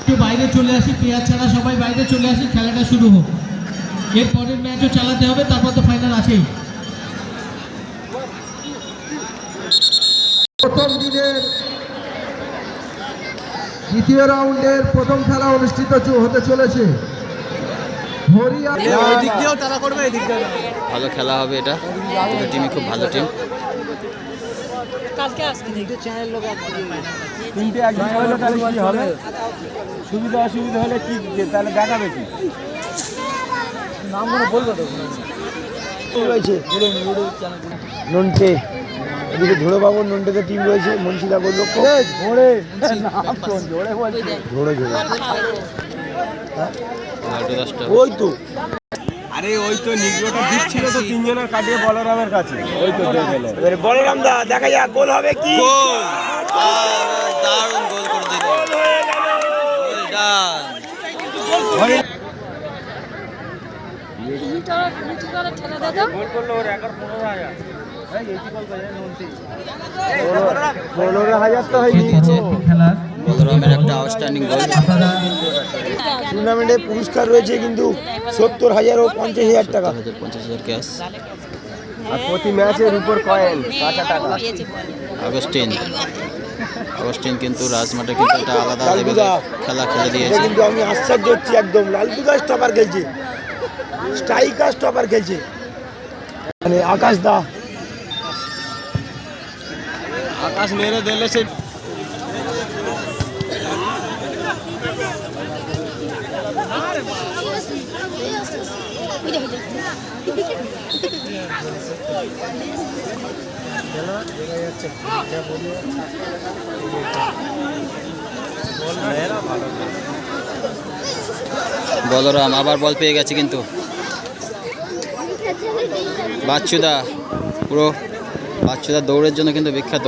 একটু বাইরে চলে আসি প্লেয়ার ছাড়া সবাই বাইরে চলে আসি, খেলাটা শুরু হোক। এর পরের ম্যাচও চালাতে হবে, তারপর তো ফাইনাল আছেই। প্রথম দিনের দ্বিতীয় রাউন্ডের প্রথম খেলা অনুষ্ঠিত হতে চলেছে। ভালো খেলা হবে এটা। দুটো টিমই খুব ভালো টিম তিনটে একদিন হলে তাহলে কি হবে? সুবিধা অসুবিধা হলে কি তাহলে দেখাবে কি? রয়েছে নন্টে। এদিকে বাবু নন্টেতে টিম রয়েছে মুন্সিদা লক্ষ্য ধরে নাম ওই তো আরে ওই তো নিগ্রোটা দিচ্ছিল তো তিনজনের কাটিয়ে বলরামের কাছে ওই তো এবারে বলরাম দা দেখা যাক গোল হবে কি গোল দারুণ গোল করে দিল গোল ডান গোল করল ওর একর পনেরো হাজার পনেরো হাজার তো খেলার বলরামের একটা আউটস্ট্যান্ডিং গোল টুর্নামেন্টে পুরস্কার রয়েছে কিন্তু সত্তর হাজার ও পঞ্চাশ হাজার টাকা। পঞ্চাশ হাজার ক্যাশ আর প্রতি ম্যাচের উপর কয়েন টাকা। আগস্টিন। আগস্টিন কিন্তু রাজমাঠে কিন্তু একটা আলাদা লেভেলে খেলা খেলে দিয়েছে। কিন্তু আমি আশ্চর্য হচ্ছি একদম। লালটুদা স্টপার খেলছে। স্ট্রাইকার স্টপার খেলছে। মানে আকাশ দা। আকাশ মেরে দিলে সে বলরাম, আবার বল পেয়ে গেছে কিন্তু। বাচ্চুদা, পুরো বাচ্চুদা দৌড়ের জন্য কিন্তু বিখ্যাত।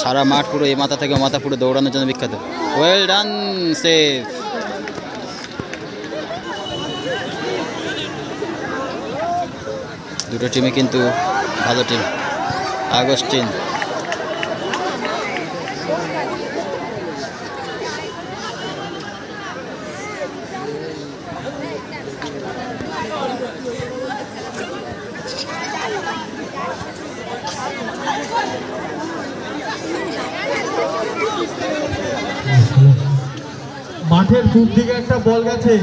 সারা মাঠ পুরো এই মাথা থেকে মাথা পুরো দৌড়ানোর জন্য বিখ্যাত। ওয়েল ডান সেফ দুটো টিমই কিন্তু ভালো টিম আগস্টিন মাঠের পূব দিকে একটা বল গেছে।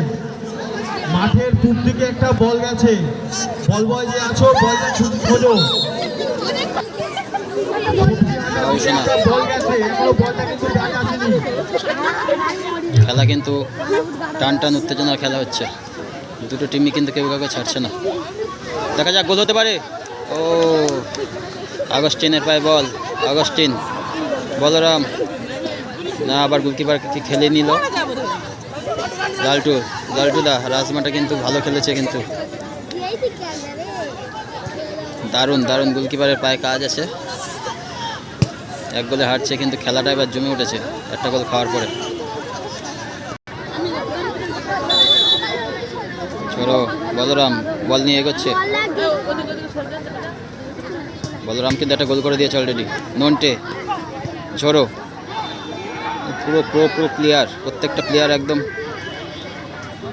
মাঠের পূব দিকে একটা বল গেছে। বল বয় যে আছো বলটা ছুট খোঁজো। খেলা কিন্তু টান টান উত্তেজনার খেলা হচ্ছে। দুটো টিমই কিন্তু কেউ কাউকে ছাড়ছে না। দেখা যাক, গোল হতে পারে। ও, আগস্টিনের পায়ে বল, আগস্টিন। বলরাম। না, আবার গোলকিপার খেলে নিল? লালটু লালটু দা, রাজমাটা কিন্তু ভালো খেলেছে কিন্তু। দারুণ দারুণ গোলকিপারের পায়ে কাজ আছে। এক গোলে হারছে কিন্তু খেলাটা এবার জমে উঠেছে, একটা গোল খাওয়ার পরে। ছোড়ো বলরাম, বল নিয়ে এগোচ্ছে। বলরাম কিন্তু একটা গোল করে দিয়েছে অলরেডি নন্টে ঝোড়ো পুরো, প্রো প্রো প্লেয়ার প্রত্যেকটা প্লেয়ার একদম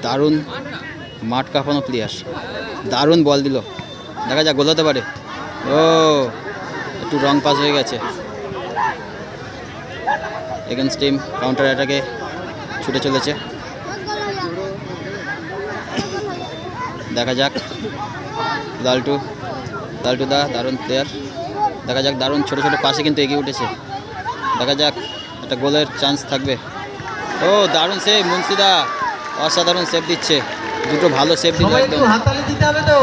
দারুণ মাঠ কাঁপানো প্লেয়ার দারুণ বল দিল। দেখা যাক, গোল হতে পারে। ও, একটু রং পাস হয়ে গেছে। এগেন্স টিম কাউন্টার অ্যাটাকে ছুটে চলেছে। দেখা যাক। লালটু লালটু দা, দারুণ প্লেয়ার দেখা যাক, দারুণ ছোটো ছোটো পাশে কিন্তু এগিয়ে উঠেছে। দেখা যাক, একটা গোলের চান্স থাকবে। ও, দারুণ সে মুন্সিদা অসাধারণ সেভ দিচ্ছে। দুটো ভালো সেভ দিল একদম। একটু হাততালি দিতে হবে তো।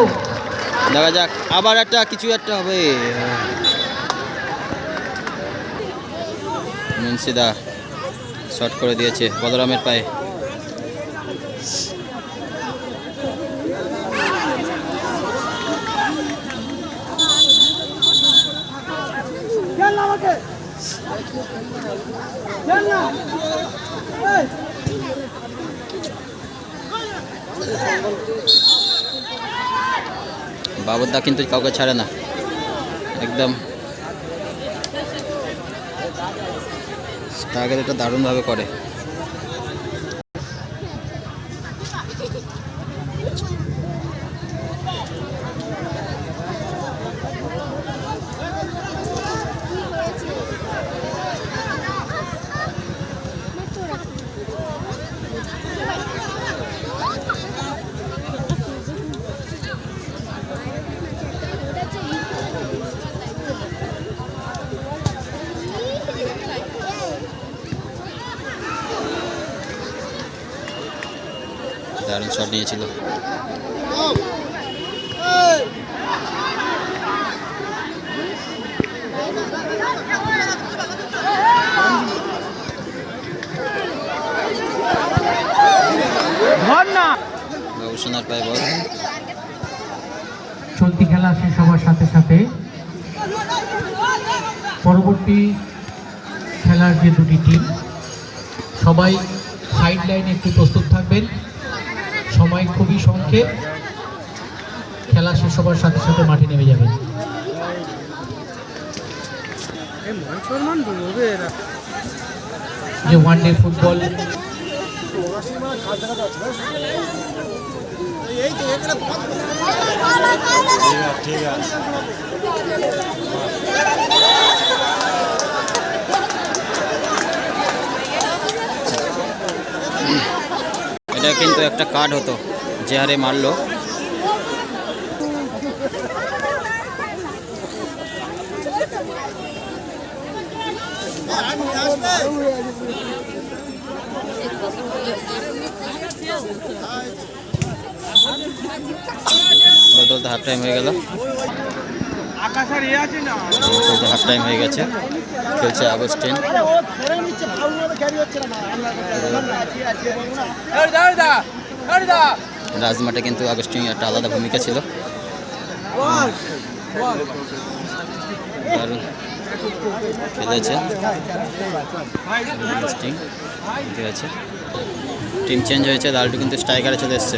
দেখা যাক আবার একটা কিছু একটা হবে। মুন্সিদা শট করে দিয়েছে বলরামের পায়ে। বাবুদা কিন্তু কাউকে ছাড়ে না। একদম। টার্গেট এটা দারুণভাবে করে। দারুণ শট নিয়েছিল। বাবুসোনার পায়ে বল। চলতি খেলা শেষ হওয়ার সাথে সাথে পরবর্তী খেলার যে দুটি টিম সবাই সাইড লাইনে একটু প্রস্তুত থাকবেন। সময় খুবই সংক্ষেপ। খেলা শেষ হওয়ার সাথে সাথে মাঠে নেমে যাবে। যে ওয়ান ডে ফুটবল ঠিক আছে। এটা কিন্তু একটা কার্ড হতো, যে হারে মারলো। বদলতে হাফ টাইম হয়ে গেল। হাফ টাইম হয়ে গেছে। খেলছে আগস্টিন। রাজমাঠে কিন্তু আগস্টিন একটা আলাদা ভূমিকা ছিল। আছে টিম চেঞ্জ হয়েছে লালটু কিন্তু স্ট্রাইকারে চলে এসছে।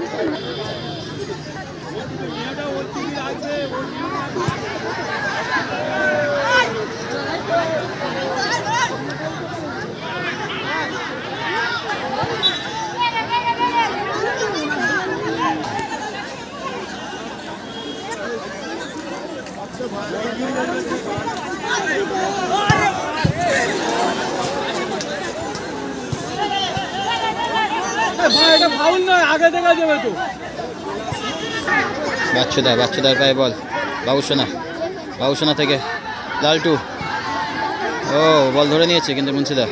বাচ্চুদা বাচ্চুদার পায়ে বল। বাবুসোনা বাবুসোনা থেকে লালটু। ও বল ধরে নিয়েছে কিন্তু মুন্সিদা।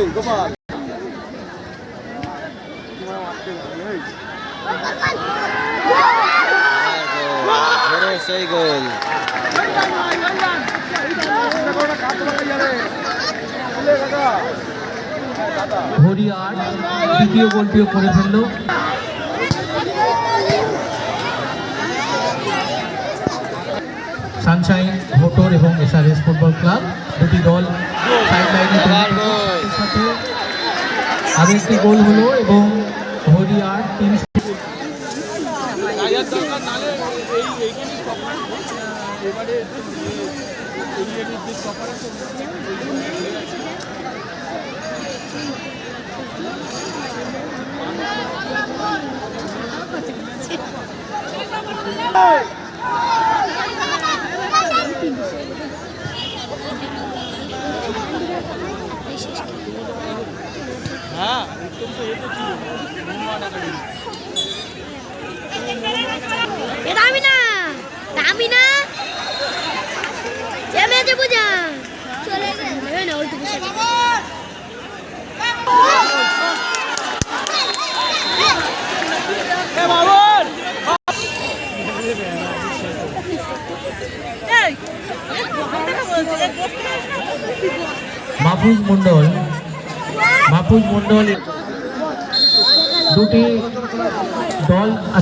এই গোপাল দ্বিতীয় গোলটিও করে ফেলল। সানশাইন মোটর এবং এসআরএস ফুটবল ক্লাব, দুটি দল সাইড লাইনে গোল। সাথে আরেকটি গোল হলো এবং হরিয়ার টিম এ দামি না দামি না এ মেয়েছে বুঝা চলে গেছে না ওই তো বসে আছে। মাহফুজ মন্ডল মাহফুজ মন্ডল দুটি দল